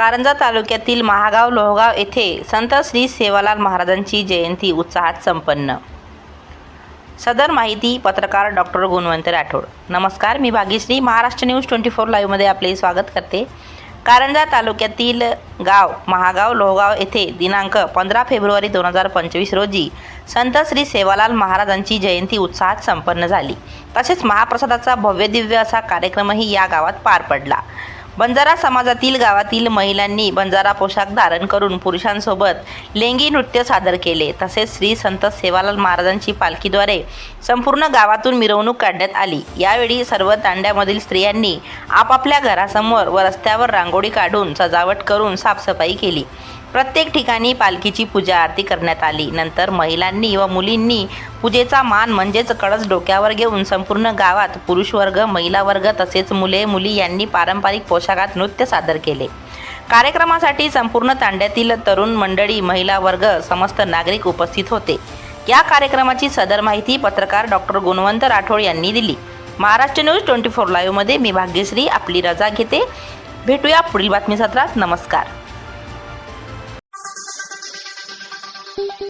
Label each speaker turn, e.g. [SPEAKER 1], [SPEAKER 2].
[SPEAKER 1] कारंजा तालुक्यातील महागाव लोहगाव येथे संत श्री सेवालाल महाराजांची जयंती उत्साहात संपन्न. सदर माहिती पत्रकार डॉक्टर गुणवंत राठोड. नमस्कार मी Bhagyashree. Maharashtra news twenty four लाईव्हमध्ये आपले स्वागत करते. कारंजा तालुक्यातील गाव महागाव लोहगाव येथे दिनांक पंधरा फेब्रुवारी दोन हजार पंचवीस रोजी संत श्री सेवालाल महाराजांची जयंती उत्साहात संपन्न झाली. तसेच महाप्रसादाचा भव्य दिव्य असा कार्यक्रमही या गावात पार पडला. बंजारा समाजातील गावातील महिलांनी बंजारा पोशाख धारण करून पुरुषांसोबत लेंगी नृत्य सादर केले. तसेच श्री संत सेवालाल महाराजांची पालखीद्वारे संपूर्ण गावातून मिरवणूक काढण्यात आली. यावेळी सर्व तांड्यामधील स्त्रियांनी आपापल्या घरासमोर व रस्त्यावर रांगोळी काढून सजावट करून साफसफाई केली. प्रत्येक ठिकाणी पालखीची पूजा आरती करण्यात आली. नंतर महिलांनी व मुलींनी पूजेचा मान म्हणजेच कळस डोक्यावर घेऊन संपूर्ण गावात पुरुष वर्ग महिला वर्ग तसेच मुले मुली यांनी पारंपरिक पोशाखात नृत्य सादर केले. कार्यक्रमासाठी संपूर्ण तांड्यातील तरुण मंडळी महिला वर्ग समस्त नागरिक उपस्थित होते. या कार्यक्रमाची सदर माहिती पत्रकार डॉक्टर गुणवंत राठोड यांनी दिली. महाराष्ट्र न्यूज ट्वेंटी फोर लाईव्हमध्ये मी भाग्यश्री आपली रजा घेते. भेटूया पुढील बातमी सत्रात नमस्कार.